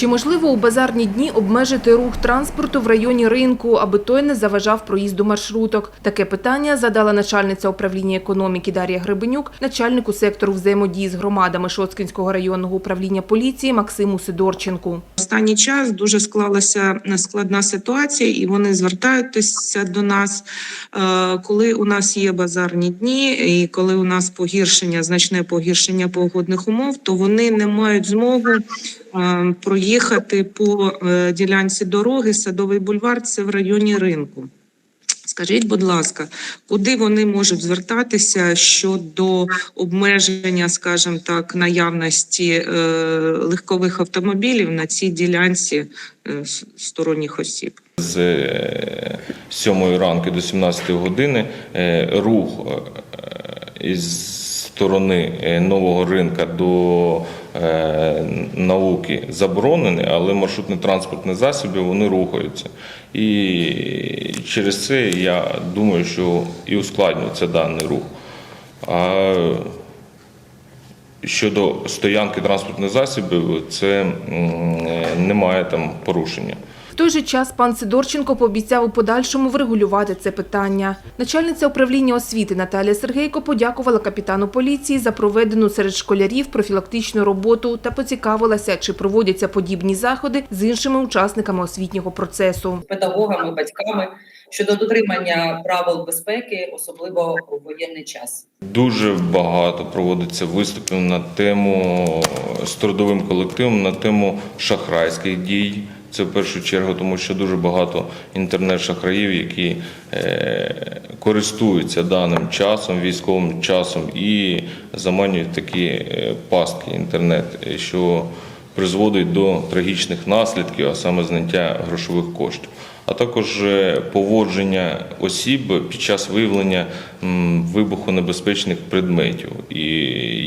Чи можливо у базарні дні обмежити рух транспорту в районі ринку, аби той не заважав проїзду маршруток? Таке питання задала начальниця управління економіки Дар'я Гребенюк, начальнику сектору взаємодії з громадами Шоцкінського районного управління поліції Максиму Сидорченку. Останній час дуже склалася складна ситуація, і вони звертаються до нас, е, коли у нас є базарні дні, і коли у нас погіршення, значне погіршення погодних умов, то вони не мають змогу е, проїхати по е, ділянці дороги. Садовий бульвар це в районі ринку. Скажіть, будь ласка, куди вони можуть звертатися щодо обмеження, скажімо так, наявності е, легкових автомобілів на цій ділянці е, сторонніх осіб? З е, 7 ранку до 17 години е, рух е, із сторони е, нового ринка до е, науки заборонений, але маршрутно-транспортні засоби вони рухаються. І через це я думаю, що і ускладнюється даний рух. А щодо стоянки транспортних засобів, це е, немає там порушення. Той же час пан Сидорченко пообіцяв у подальшому врегулювати це питання. Начальниця управління освіти Наталія Сергейко подякувала капітану поліції за проведену серед школярів профілактичну роботу та поцікавилася, чи проводяться подібні заходи з іншими учасниками освітнього процесу. педагогами, батьками щодо дотримання правил безпеки, особливо у воєнний час. Дуже багато проводиться виступів на тему з трудовим колективом, на тему шахрайських дій. Це в першу чергу, тому що дуже багато інтернет-шахраїв, які е, користуються даним часом, військовим часом і заманюють такі е, пастки інтернет, що призводить до трагічних наслідків, а саме зняття грошових коштів. А також е, поводження осіб під час виявлення вибухонебезпечних предметів і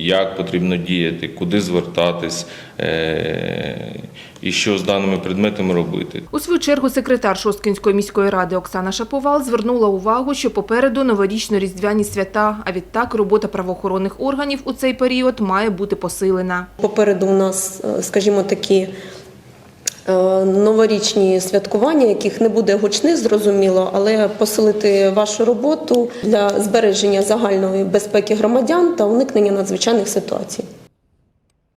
як потрібно діяти, куди звертатись е, і що з даними предметами робити. У свою чергу секретар Шосткінської міської ради Оксана Шаповал звернула увагу, що попереду новорічно-різдвяні свята, а відтак робота правоохоронних органів у цей період має бути посилена. Попереду у нас, е, скажімо, такі новорічні святкування, яких не буде гучних, зрозуміло, але посилити вашу роботу для збереження загальної безпеки громадян та уникнення надзвичайних ситуацій.